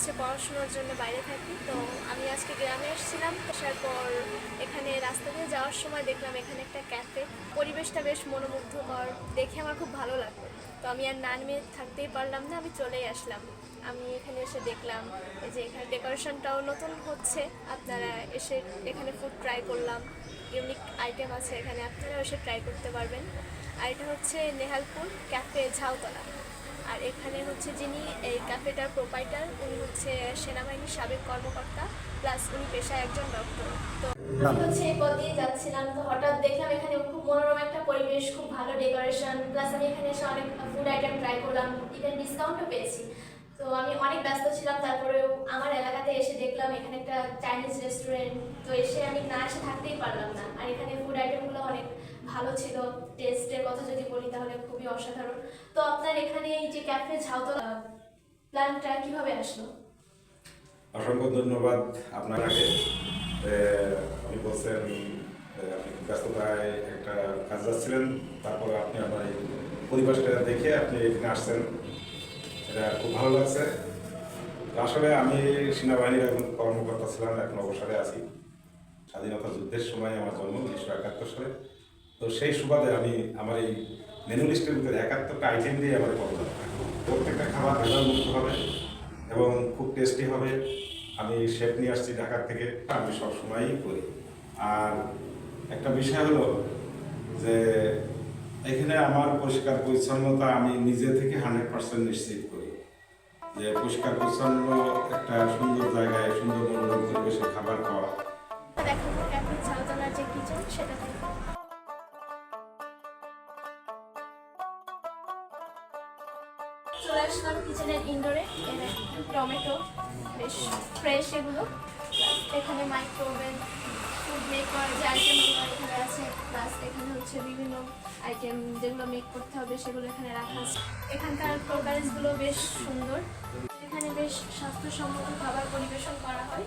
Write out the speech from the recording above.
হচ্ছে পড়াশোনার জন্য বাইরে থাকি। তো আমি আজকে গ্রামে এসেছিলাম। আসার পর এখানে রাস্তা দিয়ে যাওয়ার সময় দেখলাম এখানে একটা ক্যাফে। পরিবেশটা বেশ মনোমুগ্ধকর। দেখে আমার খুব ভালো লাগল। তো আমি আর নান মেয়ে থাকতেই পারলাম না, আমি চলেই আসলাম। আমি এখানে এসে দেখলাম যে এখানে ডেকোরেশনটাও নতুন হচ্ছে। আপনারা এসে এখানে ফুড ট্রাই করলাম। ইউনিক আইটেম আছে এখানে আপনারা এসে ট্রাই করতে পারবেন। আর এটা হচ্ছে নেহালপুর ক্যাফে ঝাউতলা। আর এখানে হচ্ছে যিনি এই ক্যাফেটার প্রোপাইটার, উনি হচ্ছে সেনাবাহিনীর সাবেক কর্মকর্তা, প্লাস উনি পেশায় একজন ডক্টর। তো আমি হচ্ছে এই পথ দিয়ে যাচ্ছিলাম, তো হঠাৎ দেখলাম এখানে খুব মনোরম একটা পরিবেশ, খুব ভালো ডেকোরেশন, প্লাস আমি এখানে এসে অনেক ফুড আইটেম ট্রাই করলাম ইভেন ডিসকাউন্টও পেয়েছি। তো আমি অনেক ব্যস্ত ছিলাম, তারপরেও আমার এলাকাতে এসে দেখলাম এখানে একটা চাইনিজ রেস্টুরেন্ট তো এসে আমি না এসে থাকতেই পারলাম না। আর এখানে ফুড আইটেমগুলো অনেক ভালো ছিল টেস্টের কথা যদি বলি তাহলে অসাধারণ। তো আপনার এখানে এই যে ক্যাফে ঝাউতলা প্ল্যানটা কীভাবে আসলো? অসংখ্য ধন্যবাদ আপনাকে। আপনি বলছেন আপনি ব্যস্ততায় একটা কাজ যাচ্ছিলেন, তারপরে আপনি আমার এই পরিবেশটা দেখে আপনি এখানে আসছেন। এটা খুব ভালো লাগছে। আসলে আমি সেনাবাহিনীর একজন কর্মকর্তা ছিলাম, এখন অবসরে আছি। স্বাধীনতা যুদ্ধের সময় আমার জন্ম উনিশশো একাত্তর সালে। তো সেই সুবাদে আমি আমার এই মেনু লিস্টের ভিতরে একাত্তরটা আইটেম দিয়ে আমার পদযাত্রা প্রত্যেকটা খাবার ভেজাল মুক্ত হবে এবং খুব টেস্টি হবে। আমি শেফ নিয়ে আসছি ঢাকার থেকে, আমি সবসময়ই করি। আর একটা বিষয় হলো যে এখানে আমার পরিষ্কার পরিচ্ছন্নতা আমি নিজে থেকে হান্ড্রেড পার্সেন্ট নিশ্চিত করি। যে পরিষ্কার পরিচ্ছন্ন একটা সুন্দর জায়গায় সুন্দর মনোরম পরিবেশে খাবার খাওয়া। সেটা চলে আসলাম কিচেনের ইনডোরে টমেটো, বেশ ফ্রেশ এগুলো। এখানে মাইক্রোওভেন ফুড মেক করার যে আইটেমগুলো এখানে আছে প্লাস এখানে হচ্ছে বিভিন্ন আইটেম যেগুলো মেক করতে হবে, সেগুলো এখানে রাখা আছে। এখানকার প্রোগ্রামসগুলো বেশ সুন্দর। এখানে বেশ স্বাস্থ্যসম্মত খাবার পরিবেশন করা হয়।